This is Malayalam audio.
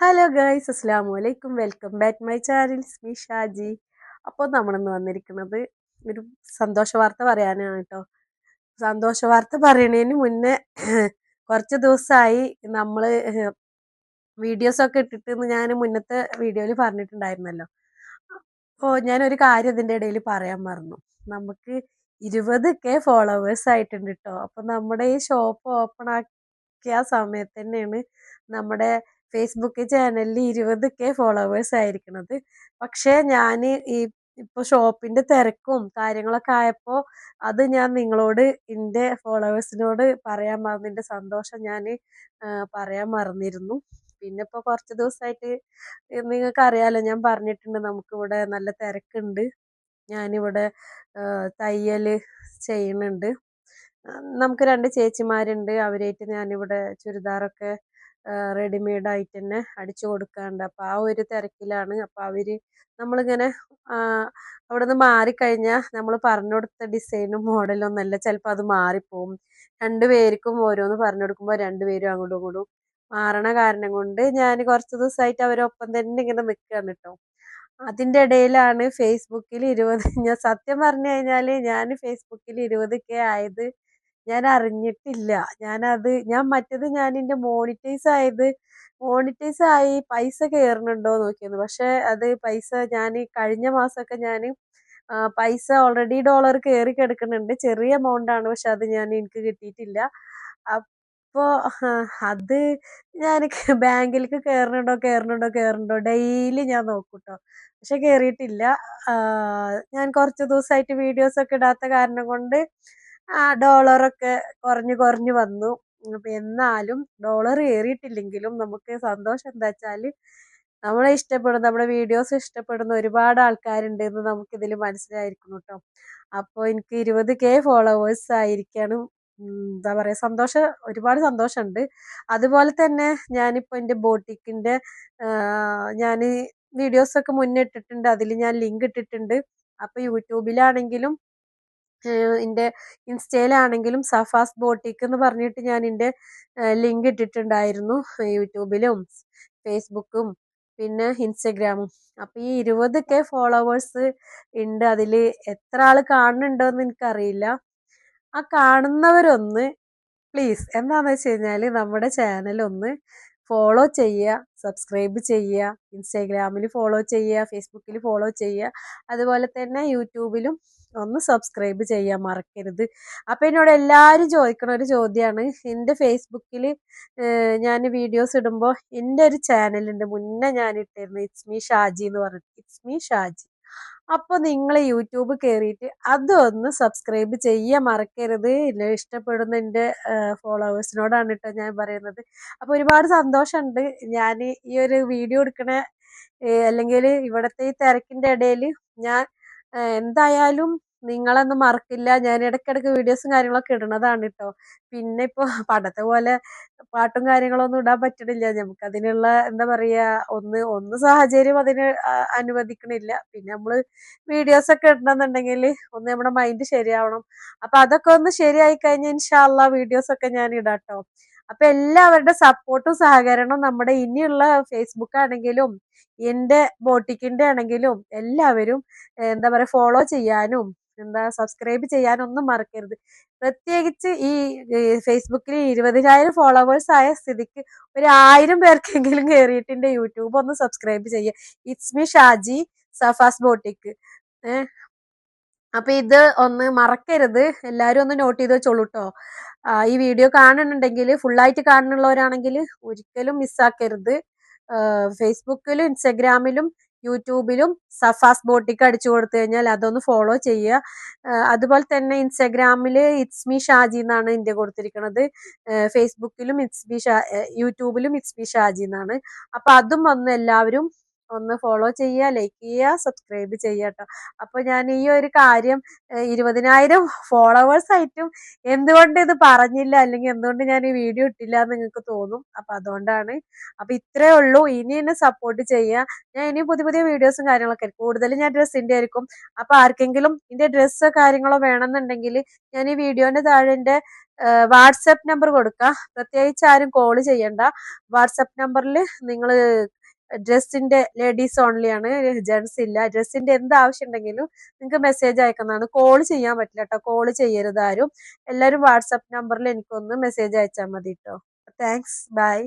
ഹലോ ഗൈസ് അസ്സാം വലൈക്കും വെൽക്കം ബാക്ക് മൈ ചാനൽ സ്മി ഷാജി അപ്പോൾ നമ്മളിന്ന് വന്നിരിക്കുന്നത് ഒരു സന്തോഷ വാർത്ത പറയാനാണ് കേട്ടോ. സന്തോഷ വാർത്ത പറയണതിന് മുന്നേ കുറച്ച് ദിവസമായി നമ്മൾ വീഡിയോസൊക്കെ ഇട്ടിട്ട് ഞാൻ മുന്നത്തെ വീഡിയോയിൽ പറഞ്ഞിട്ടുണ്ടായിരുന്നല്ലോ. അപ്പോൾ ഞാനൊരു കാര്യം ഇതിന്റെ ഇടയിൽ പറയാൻ മറന്നു. നമുക്ക് ഇരുപത് കെ ഫോളോവേഴ്സ് ആയിട്ടുണ്ട് കേട്ടോ അപ്പം നമ്മുടെ ഈ ഷോപ്പ് ഓപ്പൺ ആക്കിയ സമയത്ത് തന്നെയാണ് നമ്മുടെ ഫേസ്ബുക്ക് ചാനലിൽ ഇരുപത് കെ ഫോളോവേഴ്സ് ആയിരിക്കണത്. പക്ഷേ ഞാൻ ഈ ഇപ്പോൾ ഷോപ്പിന്റെ തിരക്കും കാര്യങ്ങളൊക്കെ ആയപ്പോൾ അത് ഞാൻ നിങ്ങളോട് എന്റെ ഫോളോവേഴ്സിനോട് പറയാൻ മറന്നു എന്റെ സന്തോഷം ഞാൻ പറയാൻ മറന്നിരുന്നു. പിന്നെ ഇപ്പോൾ കുറച്ച് ദിവസമായിട്ട് നിങ്ങൾക്ക് ഞാൻ പറഞ്ഞിട്ടുണ്ട് നമുക്കിവിടെ നല്ല തിരക്കുണ്ട്. ഞാനിവിടെ തയ്യൽ ചെയ്യുന്നുണ്ട്. നമുക്ക് രണ്ട് ചേച്ചിമാരുണ്ട്. അവരായിട്ട് ഞാനിവിടെ ചുരിദാറൊക്കെ റെഡിമെയ്ഡ് ആയിട്ട് തന്നെ അടിച്ചു കൊടുക്കാറുണ്ട്. അപ്പോൾ ആ ഒരു തിരക്കിലാണ്. അപ്പോൾ അവർ നമ്മളിങ്ങനെ അവിടെ നിന്ന് മാറിക്കഴിഞ്ഞാൽ നമ്മൾ പറഞ്ഞു കൊടുത്ത ഡിസൈനും മോഡലും ഒന്നല്ല ചിലപ്പോൾ അത് മാറിപ്പോവും. രണ്ട് പേർക്കും ഓരോന്ന് പറഞ്ഞു കൊടുക്കുമ്പോൾ രണ്ട് പേരും അങ്ങോട്ടും ഇങ്ങോട്ടും മാറണ കാരണം കൊണ്ട് ഞാൻ കുറച്ച് ദിവസമായിട്ട് അവരൊപ്പം തന്നെ ഇങ്ങനെ നിൽക്കുകയാണ് കേട്ടോ അതിന്റെ ഇടയിലാണ് ഫേസ്ബുക്കിൽ ഇരുപത് ഞാൻ സത്യം പറഞ്ഞു കഴിഞ്ഞാൽ ഞാൻ ഫേസ്ബുക്കിൽ ഇരുപത് കെ ആയത് ഞാൻ അറിഞ്ഞിട്ടില്ല. ഞാനത് ഞാൻ മറ്റത് ഞാൻ എന്റെ മോണിറ്റൈസ് ആയത് മോണിറ്റൈസ് ആയി പൈസ കയറുന്നുണ്ടോ നോക്കിയത് പക്ഷെ അത് പൈസ ഞാൻ കഴിഞ്ഞ മാസമൊക്കെ ഞാൻ പൈസ ഓൾറെഡി ഡോളർ കയറി കിടക്കുന്നുണ്ട്. ചെറിയ എമൗണ്ട് ആണ് പക്ഷെ അത് ഞാൻ എനിക്ക് കിട്ടിയിട്ടില്ല. അപ്പോൾ അത് ഞാൻ ബാങ്കിലേക്ക് കയറുന്നുണ്ടോ കയറുന്നുണ്ടോ കയറുന്നുണ്ടോ ഡെയിലി ഞാൻ നോക്കൂട്ടോ. കേട്ടോ പക്ഷെ കയറിയിട്ടില്ല ഞാൻ കുറച്ച് ദിവസമായിട്ട് വീഡിയോസ് ഒക്കെ ഇടാത്ത കാരണം കൊണ്ട് ഡോളറൊക്കെ കുറഞ്ഞു കുറഞ്ഞു വന്നു. എന്നാലും ഡോളർ ഏറിയിട്ടില്ലെങ്കിലും നമുക്ക് സന്തോഷം എന്താ വെച്ചാൽ നമ്മളെ ഇഷ്ടപ്പെടുന്ന നമ്മുടെ വീഡിയോസ് ഇഷ്ടപ്പെടുന്ന ഒരുപാട് ആൾക്കാരുണ്ട് എന്ന് നമുക്കിതിൽ മനസ്സിലായിരിക്കും കേട്ടോ അപ്പോൾ എനിക്ക് ഇരുപത് കെ ഫോളോവേഴ്സ് ആയിരിക്കാണ് എന്താ പറയുക സന്തോഷം ഒരുപാട് സന്തോഷമുണ്ട്. അതുപോലെ തന്നെ ഞാനിപ്പോൾ എന്റെ ബോട്ടിക്കിന്റെ ഞാൻ വീഡിയോസൊക്കെ മുന്നിട്ടിട്ടുണ്ട് അതിൽ ഞാൻ ലിങ്ക് ഇട്ടിട്ടുണ്ട്. അപ്പോൾ യൂട്യൂബിലാണെങ്കിലും എന്റെ ഇൻസ്റ്റയിലാണെങ്കിലും സഫാസ് ബോട്ടിക് എന്ന് പറഞ്ഞിട്ട് ഞാൻ എന്റെ ലിങ്ക് ഇട്ടിട്ടുണ്ടായിരുന്നു യൂട്യൂബിലും ഫേസ്ബുക്കും പിന്നെ ഇൻസ്റ്റഗ്രാമും. അപ്പോൾ ഈ ഇരുപത് കെ ഫോളോവേഴ്സ് ഉണ്ട് അതിൽ എത്ര ആൾ കാണുന്നുണ്ടോയെന്ന് എനിക്കറിയില്ല. ആ കാണുന്നവരൊന്ന് പ്ലീസ് എന്താണെന്ന് വെച്ച് കഴിഞ്ഞാൽ നമ്മുടെ ചാനൽ ഒന്ന് ഫോളോ ചെയ്യുക സബ്സ്ക്രൈബ് ചെയ്യുക ഇൻസ്റ്റാഗ്രാമിൽ ഫോളോ ചെയ്യുക ഫേസ്ബുക്കിൽ ഫോളോ ചെയ്യുക. അതുപോലെ തന്നെ യൂട്യൂബിലും ഒന്ന് സബ്സ്ക്രൈബ് ചെയ്യാൻ മറക്കരുത്. അപ്പം എന്നോട് എല്ലാവരും ചോദിക്കണ ഒരു ചോദ്യമാണ് എന്റെ ഫേസ്ബുക്കിൽ ഞാൻ വീഡിയോസ് ഇടുമ്പോൾ എന്റെ ഒരു ചാനലുണ്ട് മുന്നേ ഞാൻ ഇട്ടിരുന്നു ഇറ്റ്സ് മീ ഷാജി എന്ന് പറഞ്ഞിട്ട്. ഇറ്റ്സ് മീ ഷാജി അപ്പോൾ നിങ്ങൾ യൂട്യൂബ് കയറിയിട്ട് അതൊന്ന് സബ്സ്ക്രൈബ് ചെയ്യാൻ മറക്കരുത്. ഇഷ്ടപ്പെടുന്ന എന്റെ ഫോളോവേഴ്സിനോടാണ് കേട്ടോ ഞാൻ പറയുന്നത്. അപ്പോൾ ഒരുപാട് സന്തോഷമുണ്ട് ഞാൻ ഈ ഒരു വീഡിയോ എടുക്കണ അല്ലെങ്കിൽ ഇവിടുത്തെ ഈ തിരക്കിന്റെ ഇടയിൽ ഞാൻ എന്തായാലും നിങ്ങളൊന്നും മറക്കില്ല. ഞാൻ ഇടയ്ക്കിടയ്ക്ക് വീഡിയോസും കാര്യങ്ങളൊക്കെ ഇടണതാണ് കേട്ടോ പിന്നെ ഇപ്പോൾ പണ്ടത്തെ പോലെ പാട്ടും കാര്യങ്ങളൊന്നും ഇടാൻ പറ്റണില്ല. നമുക്ക് അതിനുള്ള എന്താ പറയുക ഒന്ന് ഒന്ന് സാഹചര്യം അതിന് അനുവദിക്കണില്ല. പിന്നെ നമ്മൾ വീഡിയോസ് ഒക്കെ ഇടണമെന്നുണ്ടെങ്കിൽ ഒന്ന് നമ്മുടെ മൈൻഡ് ശരിയാവണം. അപ്പം അതൊക്കെ ഒന്ന് ശരിയായി കഴിഞ്ഞാൽ ഇൻഷാല്ല വീഡിയോസൊക്കെ ഞാൻ ഇടാട്ടോ അപ്പം എല്ലാവരുടെ സപ്പോർട്ടും സഹകരണവും നമ്മുടെ ഇനിയുള്ള ഫേസ്ബുക്ക് ആണെങ്കിലും എന്റെ ബോട്ടിക്കിന്റെ ആണെങ്കിലും എല്ലാവരും എന്താ പറയുക ഫോളോ ചെയ്യാനും എന്താ സബ്സ്ക്രൈബ് ചെയ്യാനൊന്നും മറക്കരുത്. പ്രത്യേകിച്ച് ഈ ഫേസ്ബുക്കിൽ ഇരുപതിനായിരം ഫോളോവേഴ്സ് ആയ സ്ഥിതിക്ക് ഒരു ആയിരം പേർക്കെങ്കിലും കയറിയിട്ടുണ്ട് യൂട്യൂബ് ഒന്ന് സബ്സ്ക്രൈബ് ചെയ്യുക it's me Shaji Safa's boutique ഏഹ് അപ്പൊ ഇത് ഒന്ന് മറക്കരുത്. എല്ലാവരും ഒന്ന് നോട്ട് ചെയ്ത് വെച്ചോളൂ കേട്ടോ ഈ വീഡിയോ കാണുന്നുണ്ടെങ്കിൽ ഫുള്ളായിട്ട് കാണുന്നുള്ളവരാണെങ്കിൽ ഒരിക്കലും മിസ്സാക്കരുത് ഫേസ്ബുക്കിലും ഇൻസ്റ്റഗ്രാമിലും യൂട്യൂബിലും സഫാസ് ബോട്ടിക്ക് അടിച്ചു കൊടുത്തു കഴിഞ്ഞാൽ അതൊന്ന് ഫോളോ ചെയ്യുക. അതുപോലെ തന്നെ ഇൻസ്റ്റാഗ്രാമിൽ ഇറ്റ്സ് മീ ഷാജി എന്നാണ് എന്റെ കൊടുത്തിരിക്കുന്നത് ഫേസ്ബുക്കിലും ഇറ്റ്സ് മീ ഷാ യൂട്യൂബിലും ഇറ്റ്സ് മീ ഷാജി എന്നാണ്. അപ്പം അതും വന്ന് എല്ലാവരും ഒന്ന് ഫോളോ ചെയ്യുക ലൈക്ക് ചെയ്യുക സബ്സ്ക്രൈബ് ചെയ്യുക കേട്ടോ അപ്പോൾ ഞാൻ ഈ ഒരു കാര്യം ഇരുപതിനായിരം ഫോളോവേഴ്സ് ആയിട്ടും എന്തുകൊണ്ട് ഇത് പറഞ്ഞില്ല അല്ലെങ്കിൽ എന്തുകൊണ്ട് ഞാൻ ഈ വീഡിയോ ഇട്ടില്ല എന്ന് നിങ്ങൾക്ക് തോന്നും. അപ്പോൾ അതുകൊണ്ടാണ്. അപ്പോൾ ഇത്രേ ഉള്ളൂ. ഇനി എന്നെ സപ്പോർട്ട് ചെയ്യുക. ഞാൻ ഇനി പുതിയ പുതിയ വീഡിയോസും കാര്യങ്ങളൊക്കെ കൂടുതലും ഞാൻ ഡ്രസ്സിന്റെ ആയിരിക്കും. അപ്പോൾ ആർക്കെങ്കിലും ഇതിന്റെ ഡ്രസ്സ് കാര്യങ്ങളോ വേണമെന്നുണ്ടെങ്കിൽ ഞാൻ ഈ വീഡിയോന്റെ താഴെ വാട്സപ്പ് നമ്പർ കൊടുക്കാം. പ്രത്യേകിച്ച് ആരും കോൾ ചെയ്യണ്ട. വാട്സപ്പ് നമ്പറിൽ നിങ്ങൾ ഡ്രസ്സിന്റെ ലേഡീസ് ഓൺലി ആണ്. ജെൻസ് ഇല്ല. ഡ്രസ്സിന്റെ എന്ത് ആവശ്യം ഉണ്ടെങ്കിലും നിങ്ങൾക്ക് മെസ്സേജ് അയക്കുന്നതാണ്. കോൾ ചെയ്യാൻ പറ്റില്ല കേട്ടോ കോൾ ചെയ്യരുത് ആരും. എല്ലാവരും വാട്സപ്പ് നമ്പറിൽ എനിക്കൊന്ന് മെസ്സേജ് അയച്ചാൽ മതി കേട്ടോ താങ്ക്സ് ബൈ